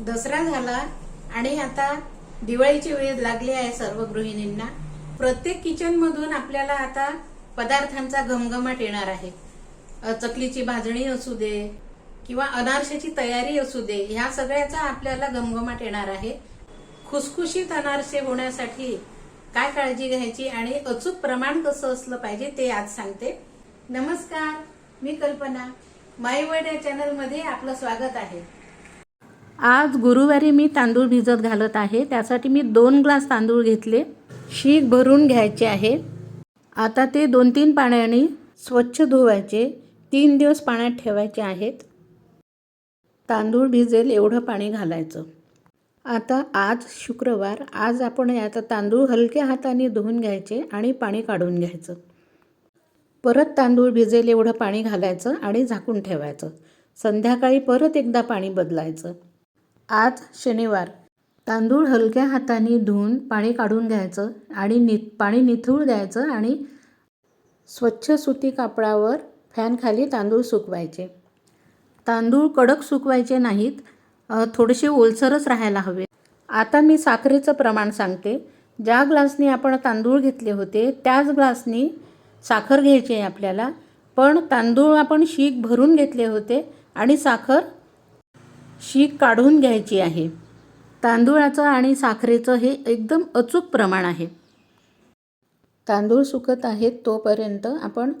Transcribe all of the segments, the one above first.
दसरा झाला आणि आता दिवाळीची वेळ लागली आहे सर्व गृहिणींना. प्रत्येक किचन मधून आपल्याला आता पदार्थांचा घमघमाट येणार आहे. चकलीची भाजणी असू दे किंवा अनारशाची तयारी असू दे ह्या सगळ्याचा आपल्याला घमघमाट येणार आहे. खुसखुशीत अनारसे होण्यासाठी काय काळजी घ्यायची आणि अचूक प्रमाण कसं असलं पाहिजे ते आज सांगते. नमस्कार मी कल्पना. माय या चॅनलमध्ये आपलं स्वागत आहे. आज गुरुवारी मी तांदूळ भिजत घालत आहे. त्यासाठी मी दोन ग्लास तांदूळ घेतले. शीख भरून घ्यायचे आहे. आता ते दोन तीन पाण्याने स्वच्छ धुवायचे. तीन दिवस पाण्यात ठेवायचे आहेत. तांदूळ भिजेल एवढं पाणी घालायचं. आता आज शुक्रवार. आज आपण आता तांदूळ हलक्या हाताने धुवून घ्यायचे आणि पाणी काढून घ्यायचं. परत तांदूळ भिजेल एवढं पाणी घालायचं आणि झाकून ठेवायचं. संध्याकाळी परत एकदा पाणी बदलायचं. आज शनिवार. तांदूळ हलक्या हाताने धुवून पाणी काढून घ्यायचं आणि नि पाणी निथळू द्यायचं आणि स्वच्छ सुती कापडावर फॅनखाली तांदूळ सुकवायचे. तांदूळ कडक सुकवायचे नाहीत थोडेसे ओलसरच राहायला हवे. आता मी साखरेचं प्रमाण सांगते. ज्या ग्लासनी आपण तांदूळ घेतले होते त्याच ग्लासनी साखर घ्यायची आहे आपल्याला. पण तांदूळ आपण शीक भरून घेतले होते आणि साखर शीक काढून घ्यायची आहे. तांदूळाचं आणि साखरेचं हे एकदम अचूक प्रमाण आहे. तांदूळ सुकत आहेत तोपर्यंत आपण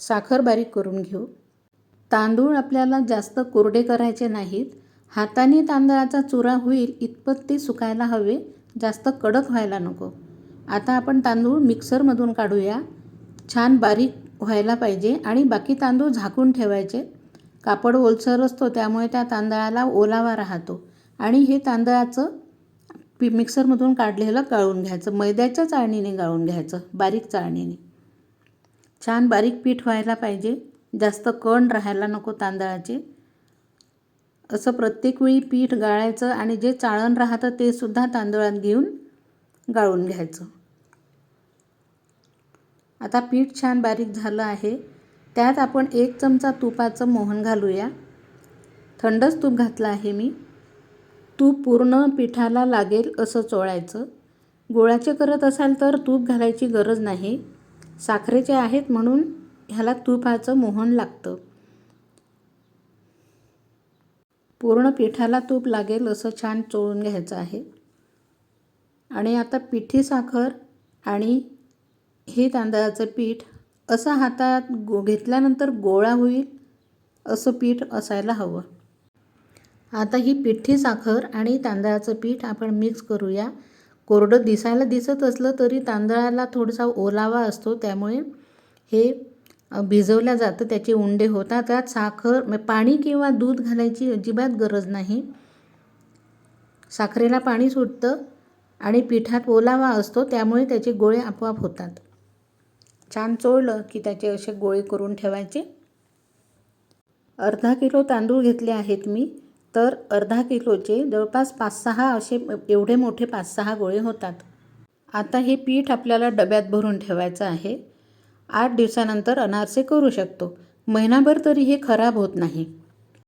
साखर बारीक करून घेऊ. तांदूळ आपल्याला जास्त कोरडे करायचे नाहीत. हाताने तांदळाचा चुरा होईल इतपत ते सुकायला हवे. जास्त कडक व्हायला नको. आता आपण तांदूळ मिक्सरमधून काढूया. छान बारीक व्हायला पाहिजे आणि बाकी तांदूळ झाकून ठेवायचे. कापड ओलसर असतो त्यामुळे त्या तांदळाला ओलावा राहतो. आणि हे तांदळाचं पी मिक्सरमधून काढलेलं गाळून घ्यायचं. मैद्याच्या चाळणीने गाळून घ्यायचं बारीक चाळणीने. छान बारीक पीठ व्हायला पाहिजे. जास्त कण राहायला नको तांदळाचे. असं प्रत्येक वेळी पीठ गाळायचं आणि जे चाळण राहतं ते सुद्धा तांदळात घेऊन गाळून घ्यायचं. आता पीठ छान बारीक झालं आहे. त्यात आपण एक चमचा तुपाचं मोहन घालूया. थंडच तूप घातलं आहे मी. तूप पूर्ण पिठाला लागेल असं चोळायचं. गोळाचे करत असाल तर तूप घालायची गरज नाही. साखरेचे आहेत म्हणून ह्याला तुपाचं मोहन लागतं. पूर्ण पिठाला तूप लागेल असं छान चोळून घ्यायचं आहे. आणि आता पिठी साखर आणि हे तांदळाचं पीठ असं हातात गो घेतल्यानंतर गोळा होईल असं पीठ असायला हवं. आता ही पिठी साखर आणि तांदळाचं पीठ आपण मिक्स करूया. कोरडं दिसायला दिसत असलं तरी तांदळाला थोडासा ओलावा असतो त्यामुळे हे भिजवल्या जातं त्याचे उंडे होतात. त्यात साखर पाणी किंवा दूध घालायची अजिबात गरज नाही. साखरेला पाणी सुटतं आणि पिठात ओलावा असतो त्यामुळे त्याचे गोळे आपोआप होतात. छान चोळलं की त्याचे असे गोळे करून ठेवायचे. अर्धा किलो तांदूळ घेतले आहेत मी. तर अर्धा किलोचे जवळपास पाच सहा असे एवढे मोठे पाच सहा गोळे होतात. आता हे पीठ आपल्याला डब्यात भरून ठेवायचं आहे. आठ दिवसानंतर अनारसे करू शकतो. महिनाभर तरी हे खराब होत नाही.